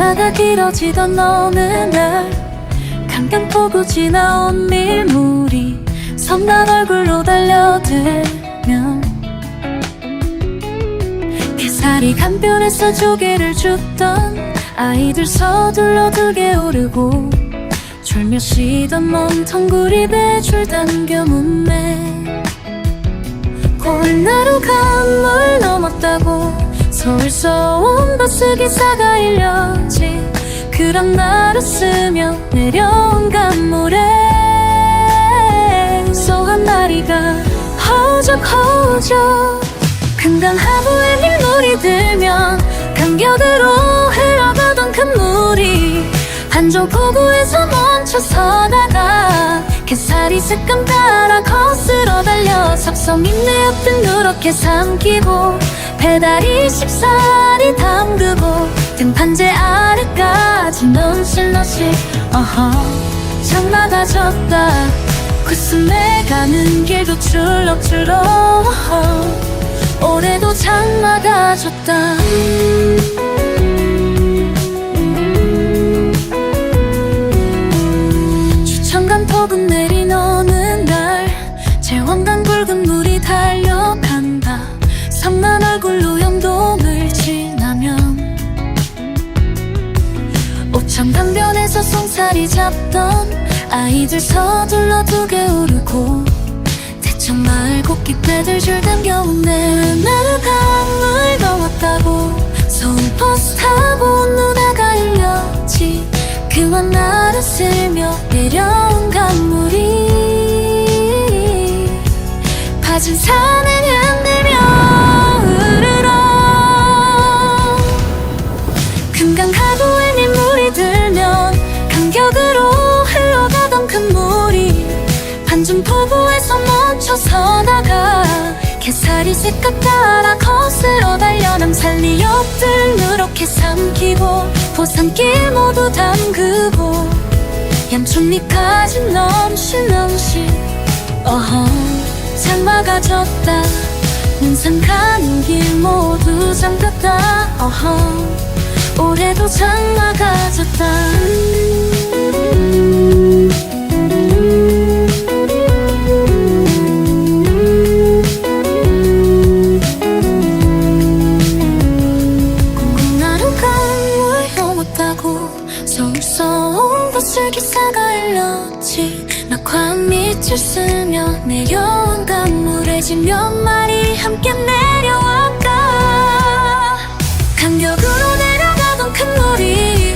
장마가 길어지던 어느 날 강변포구 지나온 밀물이 섬난 얼굴로 달려들면 개살이 강변에서 조개를 줍던 아이들 서둘러 두개 오르고 졸며 쉬던 멍텅구리 배줄 당겨 묻네 고을나루 강물 넘었다고 서울서 온 버스 기사가 일렸지 그런 나를 쓰며 내려온 강물에 쏘한 마리가 허적 허적 금강 하부에 밀물이 들면 강격으로 흘러가던 큰 물이 한쪽 포구에서 멈춰 서다가 개살이 습관 따라 거스 섭성이 내 앞등 누렇게 삼키고 배다리 십살이 담그고 등판제 아래까지 넘실넘실 어허. 장마가 졌다. 구스에 가는 길도 출렁출렁 어허, 올해도 장마가 졌다 옥천강변에서 송사리 잡던 아이들 서둘러 두개 오르고 대청 마을 꽃깃배들 줄 당겨오네 나를 강물 넘었다고 서울 버스 타고 온 누나가 일렸지. 그만 나를 쓸며 내려온 강물이. 파진 산을 반중 포구에서 멈춰 서다가. 개살이 새까 따라 거스러 달려 남산리 옆들 누렇게 삼키고 보산길 모두 담그고 양촌리까지 넘실넘실. 어허 장마가 졌다. 눈산 가는 길 모두 잠갔다. 어허 올해도 장마가 졌다 기사가 일렀지 낙화 밑을 쓰며 내려온 강물에 지몇 마리 함께 내려왔다. 간격으로 내려가던 큰 물이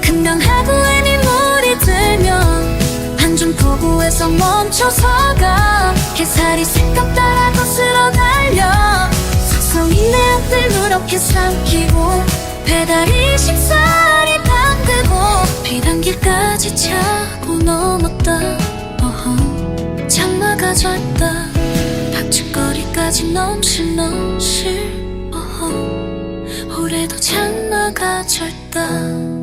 금강 하구에 민물이 들면 한중 포구에서 멈춰서가 해살이 색감 따라 거스러 달려. 속성이 내 앞을 누렇게 삼키고 배달이 담그고 비단 길까지 차고 넘었다. 어허 장마가 졌다. 박쥐거리까지 넘실 넘실. 어허 올해도 장마가 졌다